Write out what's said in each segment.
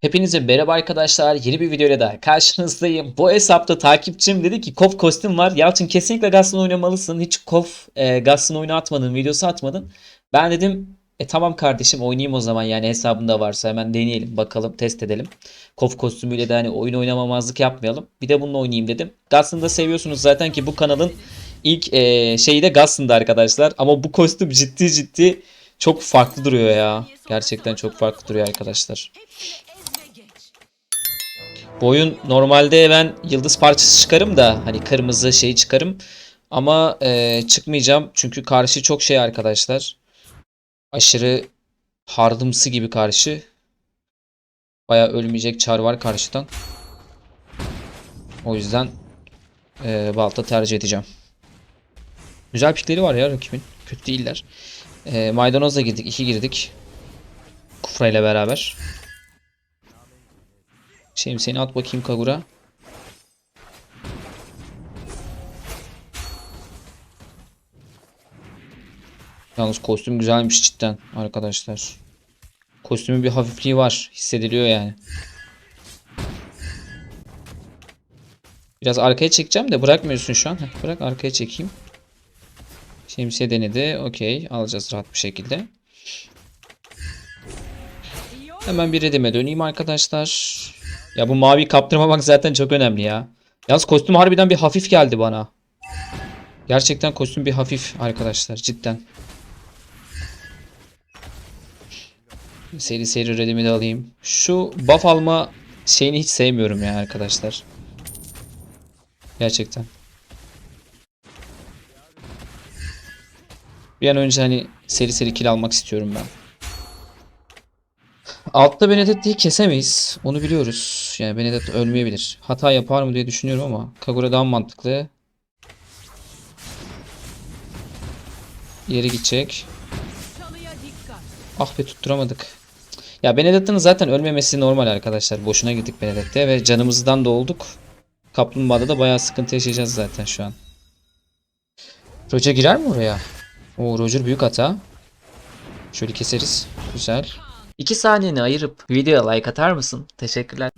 Hepinize merhaba arkadaşlar. Yeni bir videoyla daha karşınızdayım. Bu hesapta takipçim dedi ki Kof kostüm var. Yalçın kesinlikle Gaston oynamalısın. Hiç Kof e, Gaston oyunu atmadın, videosu atmadın. Ben dedim e tamam kardeşim oynayayım o zaman yani hesabında varsa hemen deneyelim bakalım test edelim. Kof kostümüyle de hani oyun oynamamazlık yapmayalım. Bir de bununla oynayayım dedim. Gaston'da seviyorsunuz zaten ki bu kanalın ilk e, şeyi de Gaston'da arkadaşlar. Ama bu kostüm ciddi ciddi çok farklı duruyor ya. Gerçekten çok farklı duruyor arkadaşlar. Bu oyun normalde ben yıldız parçası çıkarım da hani kırmızı şeyi çıkarım. Ama e, çıkmayacağım çünkü karşı çok şey arkadaşlar. Aşırı hardımsı gibi karşı. Baya ölmeyecek çar var karşıdan. O yüzden e, balta tercih edeceğim. Güzel pikleri var ya rakibin. Kötü değiller. E, maydanozla girdik. iki girdik. Kufra ile beraber. Şimdi seni at bakayım Kagura. Yalnız kostüm güzelmiş cidden arkadaşlar. Kostümün bir hafifliği var. Hissediliyor yani. Biraz arkaya çekeceğim de bırakmıyorsun şu an. Heh, bırak arkaya çekeyim. Şemsiye denedi. Okey. Alacağız rahat bir şekilde. Hemen bir redime döneyim arkadaşlar. Ya bu mavi kaptırmamak zaten çok önemli ya. Yalnız kostüm harbiden bir hafif geldi bana. Gerçekten kostüm bir hafif arkadaşlar cidden. Seri seri redimi de alayım. Şu buff alma şeyini hiç sevmiyorum ya arkadaşlar. Gerçekten. Bir an önce hani seri seri kill almak istiyorum ben. Altta Benedetta'yı kesemeyiz. Onu biliyoruz. Yani Benedetta ölmeyebilir. Hata yapar mı diye düşünüyorum ama Kagura daha mantıklı. Yeri gidecek. Ah be tutturamadık. Ya Benedetta'nın zaten ölmemesi normal arkadaşlar. Boşuna gittik Benedetta'ya ve canımızdan da olduk. Kaplumbağada da bayağı sıkıntı yaşayacağız zaten şu an. Roger girer mi oraya? Oo Roger büyük hata. Şöyle keseriz. Güzel. 2 saniyeni ayırıp videoya like atar mısın? Teşekkürler.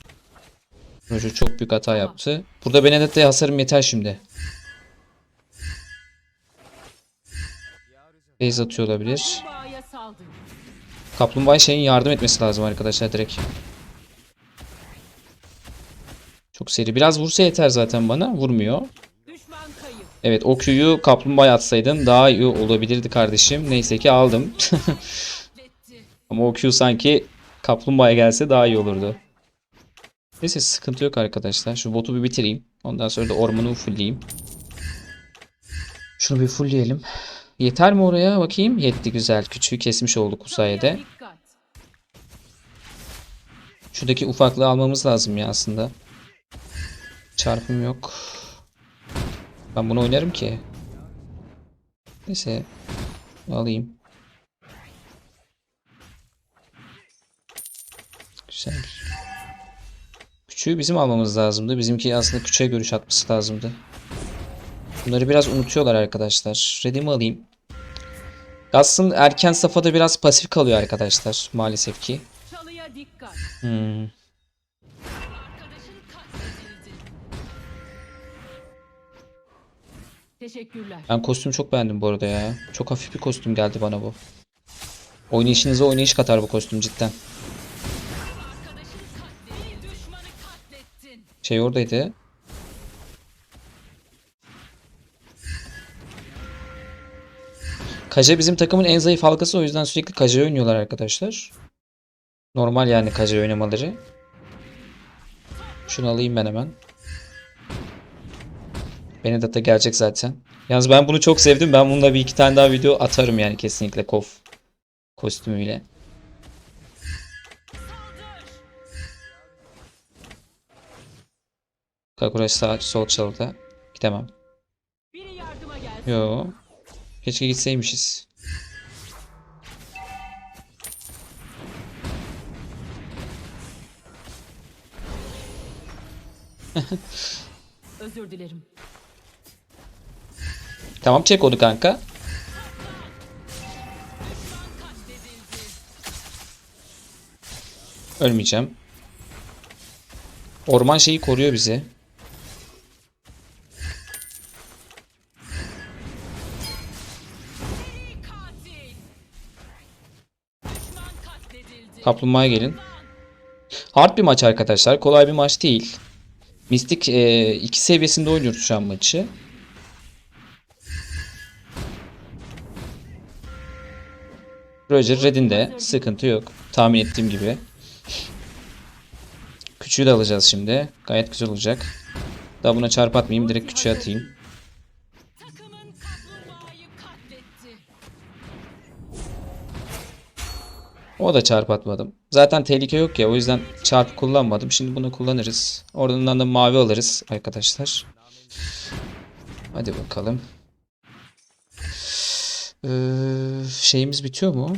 Roger çok büyük hata yaptı. Burada Benedetta'ya hasarım yeter şimdi. Base atıyor olabilir. Kaplumbağa şeyin yardım etmesi lazım arkadaşlar direkt. Çok seri. Biraz vursa yeter zaten bana. Vurmuyor. Evet o Q'yu kaplumbağa atsaydın daha iyi olabilirdi kardeşim. Neyse ki aldım. Ama o Q sanki kaplumbağaya gelse daha iyi olurdu. Neyse sıkıntı yok arkadaşlar. Şu botu bir bitireyim. Ondan sonra da ormanı fullleyeyim. Şunu bir fullleyelim. Yeter mi oraya? Bakayım. Yetti güzel. Küçüğü kesmiş olduk bu sayede. Şuradaki ufaklığı almamız lazım ya aslında. Çarpım yok. Ben bunu oynarım ki. Neyse. Alayım. Güzel. Küçüğü bizim almamız lazımdı. Bizimki aslında küçüğe görüş atması lazımdı. Bunları biraz unutuyorlar arkadaşlar. Redimi alayım. Gaston erken safhada biraz pasif kalıyor arkadaşlar. Maalesef ki. Çalıya dikkat. Hmm. Teşekkürler. Ben kostümü çok beğendim bu arada ya. Çok hafif bir kostüm geldi bana bu. Oynayışınıza oynayış katar bu kostüm cidden. Şey oradaydı. Kaja bizim takımın en zayıf halkası o yüzden sürekli Kaja oynuyorlar arkadaşlar. Normal yani Kaja oynamaları. Şunu alayım ben hemen. Benedetta gelecek zaten. Yalnız ben bunu çok sevdim. Ben bununla bir iki tane daha video atarım yani kesinlikle Kof kostümüyle. Kakura sağ sol çalıda. Gidemem. Yo. Keşke gitseymişiz. Özür dilerim. Tamam çek onu kanka. Ölmeyeceğim. Orman şeyi koruyor bizi. Kaplumbağaya gelin. Hard bir maç arkadaşlar. Kolay bir maç değil. Mystic 2 seviyesinde oynuyoruz şu an maçı. Roger Red'in de sıkıntı yok. Tahmin ettiğim gibi. Küçüğü de alacağız şimdi. Gayet güzel olacak. Daha buna çarp atmayayım. Direkt küçüğe atayım. O da çarp atmadım. Zaten tehlike yok ya o yüzden çarp kullanmadım. Şimdi bunu kullanırız. Oradan da mavi alırız arkadaşlar. Hadi bakalım. Ee, şeyimiz bitiyor mu?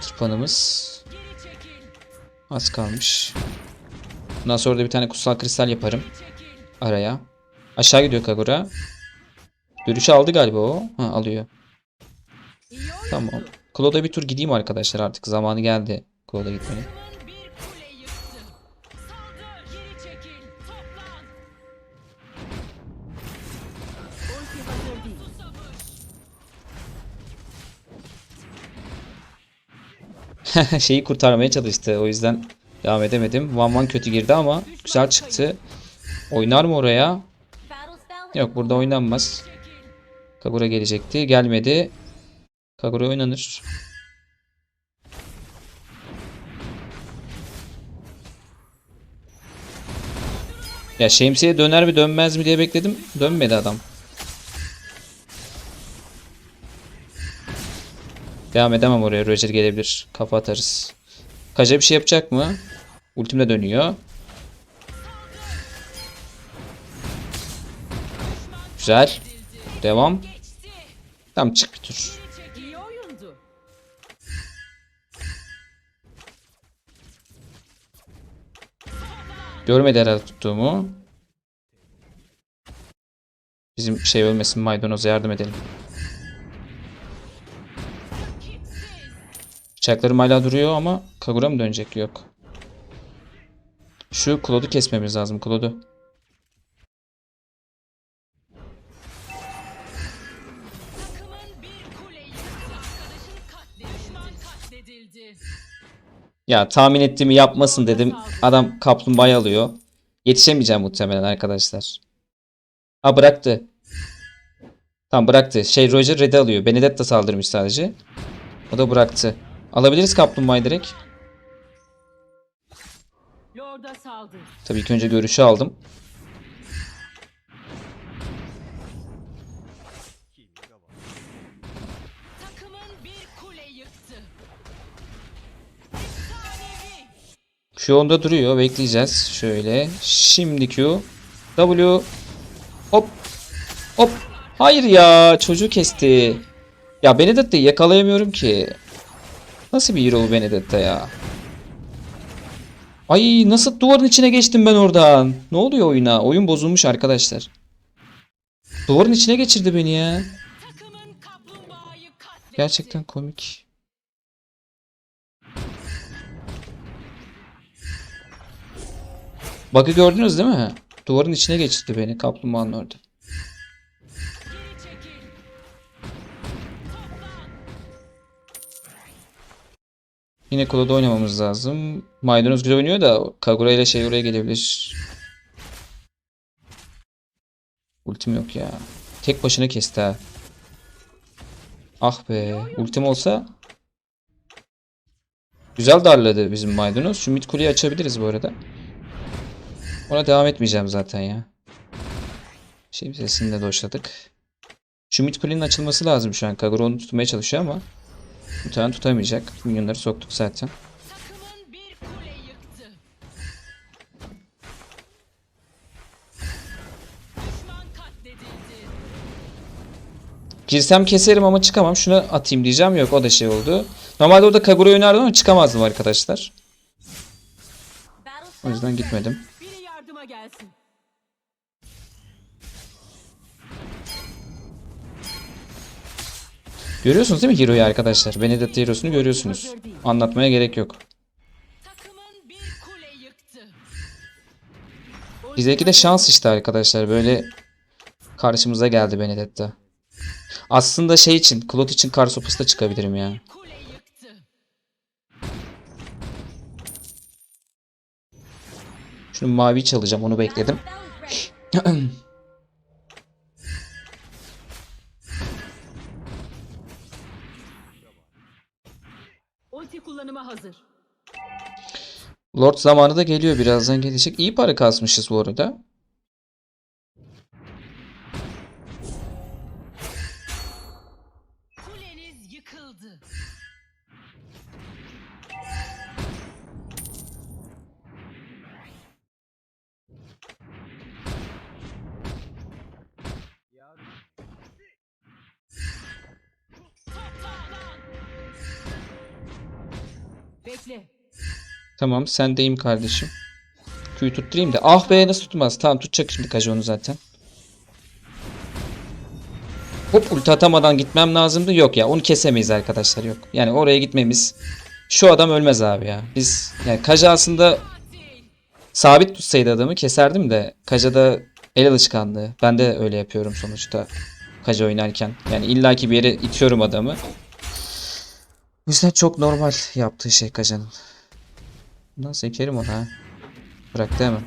Tırpanımız. Az kalmış. Bundan sonra da bir tane kutsal kristal yaparım. Araya. Aşağı gidiyor Kagura. Görüşü aldı galiba o. Ha alıyor. Tamam. Klo'da bir tur gideyim arkadaşlar artık. Zamanı geldi Klo'da gitmenin. Şeyi kurtarmaya çalıştı. O yüzden devam edemedim. Van Van kötü girdi ama güzel çıktı. Oynar mı oraya? Yok burada oynanmaz. Kagura gelecekti. Gelmedi. Kagura oynanır. Ya şemsiye döner mi dönmez mi diye bekledim. Dönmedi adam. Devam edemem oraya. Roger gelebilir. Kafa atarız. Kaja bir şey yapacak mı? Ultimle dönüyor. Güzel. Devam. Tamam çık bir tur. Oyundu. Görmedi herhalde tuttuğumu. Bizim şey ölmesin maydanoza yardım edelim. Bıçaklarım hala duruyor ama Kagura mı dönecek? Yok. Şu Claude'u kesmemiz lazım. Claude'u. Ya tahmin ettiğimi yapmasın dedim. Adam kaplumbağayı alıyor. Yetişemeyeceğim muhtemelen arkadaşlar. Ha bıraktı. Tamam bıraktı. Şey Roger Red'i alıyor. Benedetta saldırmış sadece. O da bıraktı. Alabiliriz kaplumbağayı direkt. Tabii ki önce görüşü aldım. Q onda duruyor. Bekleyeceğiz. Şöyle. Şimdi Q. W. Hop. Hop. Hayır ya. Çocuğu kesti. Ya Benedetta'yı yakalayamıyorum ki. Nasıl bir hero Benedetta ya? Ay nasıl duvarın içine geçtim ben oradan? Ne oluyor oyuna? Oyun bozulmuş arkadaşlar. Duvarın içine geçirdi beni ya. Gerçekten komik. Bug'ı gördünüz değil mi? Duvarın içine geçirdi beni kaplumbağanın orada. Yine Claude'da oynamamız lazım. Maydanoz güzel oynuyor da Kagura ile şey oraya gelebilir. Ultim yok ya. Tek başına kesti ha. Ah be. Ultim olsa Güzel darladı bizim maydanoz. Şu mid kuleyi açabiliriz bu arada. Ona devam etmeyeceğim zaten ya. Sesini de doşladık. Şu mid kulenin açılması lazım şu an. Kagura onu tutmaya çalışıyor ama muhtemelen tutamayacak. Minyonları soktuk zaten. Girsem keserim ama çıkamam. Şunu atayım diyeceğim. Yok o da şey oldu. Normalde orada Kagura oynardım ama çıkamazdım arkadaşlar. O yüzden gitmedim. Görüyorsunuz değil mi Hero'yu arkadaşlar? Benedetta Hero'sunu görüyorsunuz. Anlatmaya gerek yok. Bizdeki de şans işte arkadaşlar. Böyle karşımıza geldi Benedetta. Aslında şey için, Klot için kar sopası da çıkabilirim ya. Şunu mavi çalacağım, onu bekledim. Lord zamanı da geliyor, birazdan gelecek. İyi para kasmışız bu arada. Bekle. Tamam, sendeyim kardeşim. Q'yu tutturayım da. Ah be nasıl tutmaz? Tamam tutacak şimdi Kaja onu zaten. Hop ulti atamadan gitmem lazımdı. Yok ya onu kesemeyiz arkadaşlar yok. Yani oraya gitmemiz. Şu adam ölmez abi ya. Biz yani Kaja aslında sabit tutsaydı adamı keserdim de Kaja'da el alışkanlığı. Ben de öyle yapıyorum sonuçta Kaja oynarken. Yani illaki bir yere itiyorum adamı. Bu yüzden çok normal yaptığı şey Kaja'nın. Bundan sekerim onu ha. Bıraktı hemen.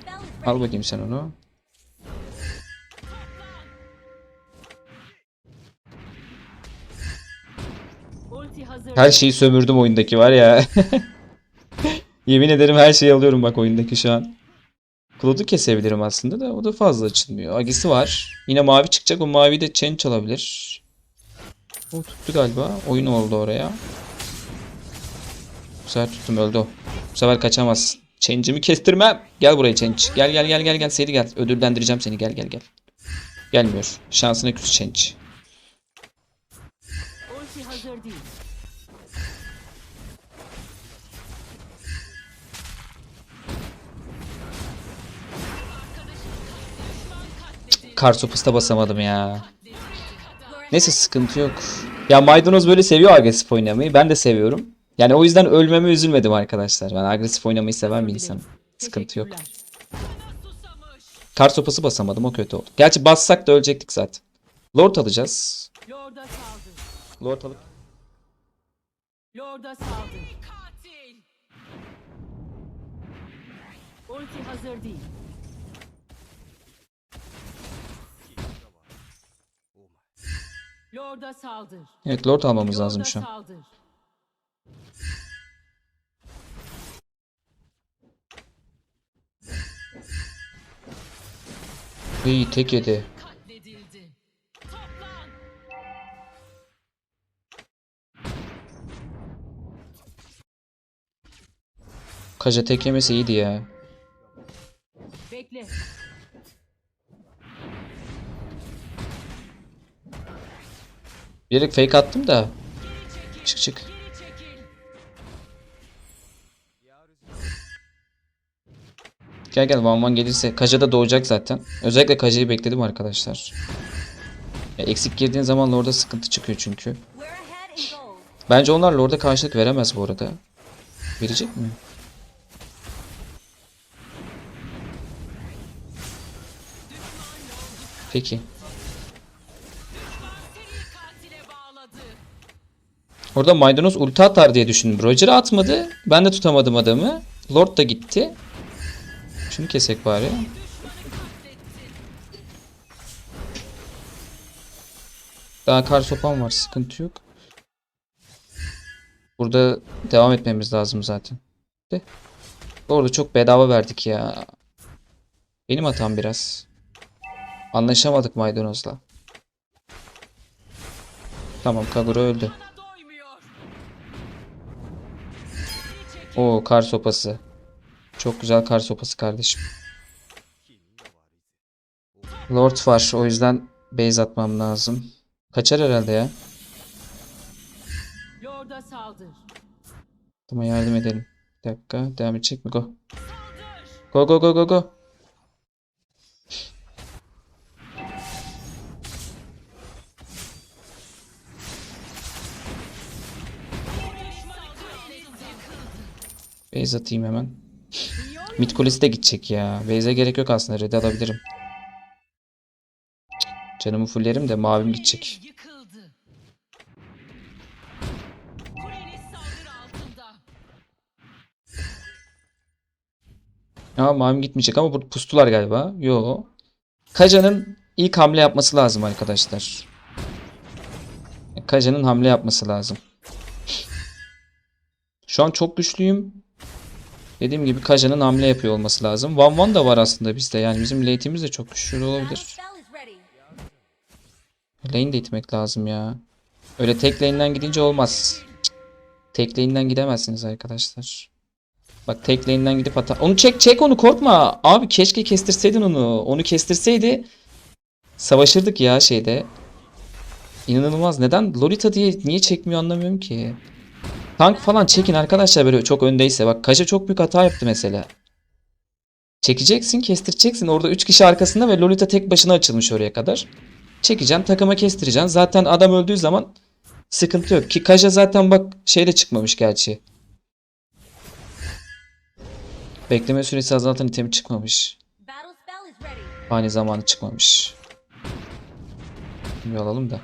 Al bakayım sen onu. Her şeyi sömürdüm oyundaki var ya. Yemin ederim her şeyi alıyorum bak oyundaki şu an. Cloud'u kesebilirim aslında da o da fazla açılmıyor. Agisi var. Yine mavi çıkacak. O mavi de chain çalabilir. O tuttu galiba. Oyun oldu oraya. Bu sefer tuttum öldü o. Bu sefer kaçamazsın. Change'imi kestirmem. Gel buraya Change. Gel gel gel gel gel seri gel. Ödüllendireceğim seni gel gel gel. Gelmiyor. Şansına küs Change. Kar sopası basamadım ya. Neyse sıkıntı yok. Ya maydanoz böyle seviyor agresif oynamayı. Ben de seviyorum. Yani o yüzden ölmeme üzülmedim arkadaşlar. Ben agresif oynamayı seven bir insanım. Sıkıntı yok. Kar sopası basamadım o kötü oldu. Gerçi bassak da ölecektik zaten. Lord alacağız. Lord alıp Lord'a saldır. Evet Lord almamız lazım şu an. İyi tek yedi. Kaja tek yemesi iyiydi ya. Bekle. Bilerek fake attım da. Çık çık. Gel gel Van Van gelirse. Kaja da doğacak zaten. Özellikle Kaja'yı bekledim arkadaşlar. Ya eksik girdiğin zaman Lord'a sıkıntı çıkıyor çünkü. Bence onlar Lord'a karşılık veremez bu arada. Verecek mi? Peki. Orada maydanoz ulti atar diye düşündüm. Roger atmadı. Ben de tutamadım adamı. Lord da gitti. Şunu kesek bari. Daha kar sopam var. Sıkıntı yok. Burada devam etmemiz lazım zaten. De. Orada çok bedava verdik ya. Benim hatam biraz. Anlaşamadık maydanozla. Tamam Kagura öldü. Oo kar sopası. Çok güzel kar sopası kardeşim. Lord var o yüzden base atmam lazım. Kaçar herhalde ya. Lord'a saldır. Tamam yardım edelim. Bir dakika devam edecek mi? Go. Go go go go go. Base atayım hemen. Mid kulesi de gidecek ya. Base'e gerek yok aslında. Red alabilirim. Canımı fullerim de mavim gidecek. Ama mavim gitmeyecek ama burada pustular galiba. Yo. Kaja'nın ilk hamle yapması lazım arkadaşlar. Kaja'nın hamle yapması lazım. Şu an çok güçlüyüm. Dediğim gibi Kaja'nın hamle yapıyor olması lazım. Van Van da var aslında bizde. Yani bizim late'imiz de çok güçlü olabilir. Lane de itmek lazım ya. Öyle tek lane'den gidince olmaz. Tek lane'den gidemezsiniz arkadaşlar. Bak tek lane'den gidip hata... Onu çek çek onu korkma. Abi keşke kestirseydin onu. Onu kestirseydi savaşırdık ya şeyde. İnanılmaz. Neden Lolita diye niye çekmiyor anlamıyorum ki. Tank falan çekin arkadaşlar böyle çok öndeyse. Bak Kaja çok büyük hata yaptı mesela. Çekeceksin, kestireceksin. Orada 3 kişi arkasında ve Lolita tek başına açılmış oraya kadar. Çekeceksin, takıma kestireceksin. Zaten adam öldüğü zaman sıkıntı yok. Ki Kaja zaten bak şeyle çıkmamış gerçi. Bekleme süresi azaltan itemi çıkmamış. Battle spell is ready. Ani zamanı çıkmamış. Bir alalım da.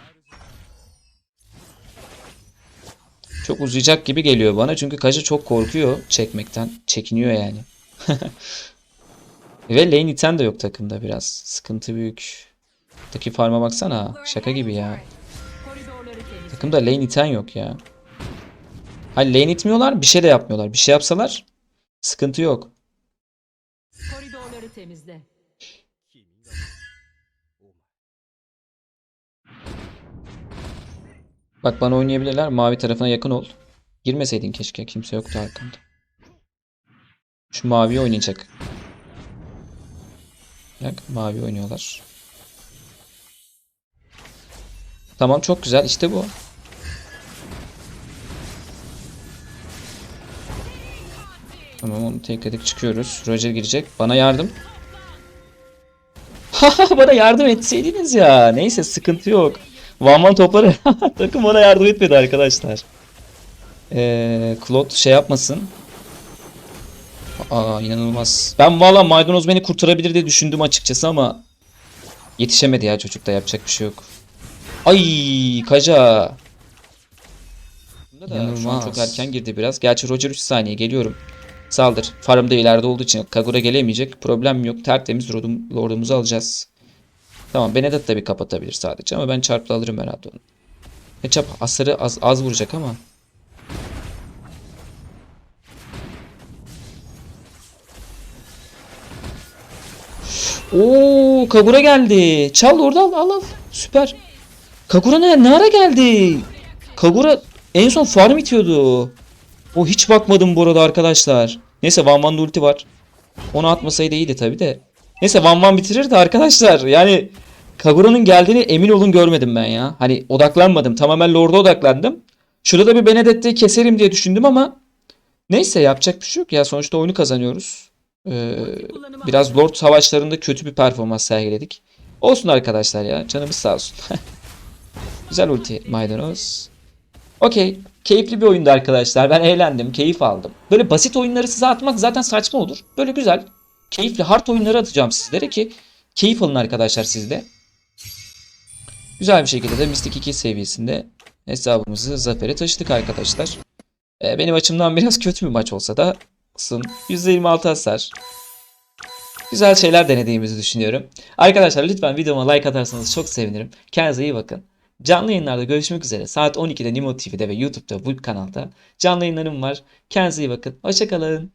Çok uzayacak gibi geliyor bana çünkü Kaja çok korkuyor çekmekten. Çekiniyor yani. Ve lane iten de yok takımda biraz. Sıkıntı büyük. Taki farma baksana. Şaka gibi ya. Takımda lane iten yok ya. Hani lane itmiyorlar bir şey de yapmıyorlar. Bir şey yapsalar sıkıntı yok. Koridorları temizle. Bak bana oynayabilirler. Mavi tarafına yakın ol. Girmeseydin keşke. Kimse yoktu arkanda. Şu mavi oynayacak. Bak mavi oynuyorlar. Tamam çok güzel. İşte bu. Tamam onu tekledik çıkıyoruz. Roger girecek. Bana yardım. Bana yardım etseydiniz ya. Neyse sıkıntı yok. Vanman topları takım ona yardım etmedi arkadaşlar. Ee, Claude şey yapmasın. Aa inanılmaz. Ben valla maydanoz beni kurtarabilir diye düşündüm açıkçası ama yetişemedi ya çocukta yapacak bir şey yok. Ay kaca. Bunda da şu an çok erken girdi biraz. Gerçi Roger 3 saniye geliyorum. Saldır. Farm da ileride olduğu için Kagura gelemeyecek. Problem yok. Tertemiz lordum, lordumuzu alacağız. Tamam Benedetta da bir kapatabilir sadece ama ben çarpla alırım herhalde onu. Ketchup asarı az, az vuracak ama. Oo Kagura geldi. Çal orada al al al. Süper. Kagura ne, ne ara geldi? Kagura en son farm itiyordu. O hiç bakmadım bu arada arkadaşlar. Neyse Van Van'da ulti var. Onu atmasaydı iyiydi tabi de. Neyse Van Van bitirirdi arkadaşlar. Yani Kagura'nın geldiğini emin olun görmedim ben ya. Hani odaklanmadım. Tamamen Lord'a odaklandım. Şurada da bir Benedetta'yı keserim diye düşündüm ama neyse yapacak bir şey yok ya. Sonuçta oyunu kazanıyoruz. Ee, biraz Lord savaşlarında kötü bir performans sergiledik. Olsun arkadaşlar ya. Canımız sağ olsun. Güzel ulti maydanoz. Okey. Keyifli bir oyundu arkadaşlar. Ben eğlendim. Keyif aldım. Böyle basit oyunları size atmak zaten saçma olur. Böyle güzel. Keyifli hard oyunları atacağım sizlere ki keyif alın arkadaşlar sizde. Güzel bir şekilde de Mystic 2 seviyesinde hesabımızı zafere taşıdık arkadaşlar. Ee, benim açımdan biraz kötü bir maç olsa da olsun. %26 hasar. Güzel şeyler denediğimizi düşünüyorum. Arkadaşlar lütfen videoma like atarsanız çok sevinirim. Kendinize iyi bakın. Canlı yayınlarda görüşmek üzere. Saat 12'de Nimo TV'de ve YouTube'da bu kanalda canlı yayınlarım var. Kendinize iyi bakın. Hoşçakalın.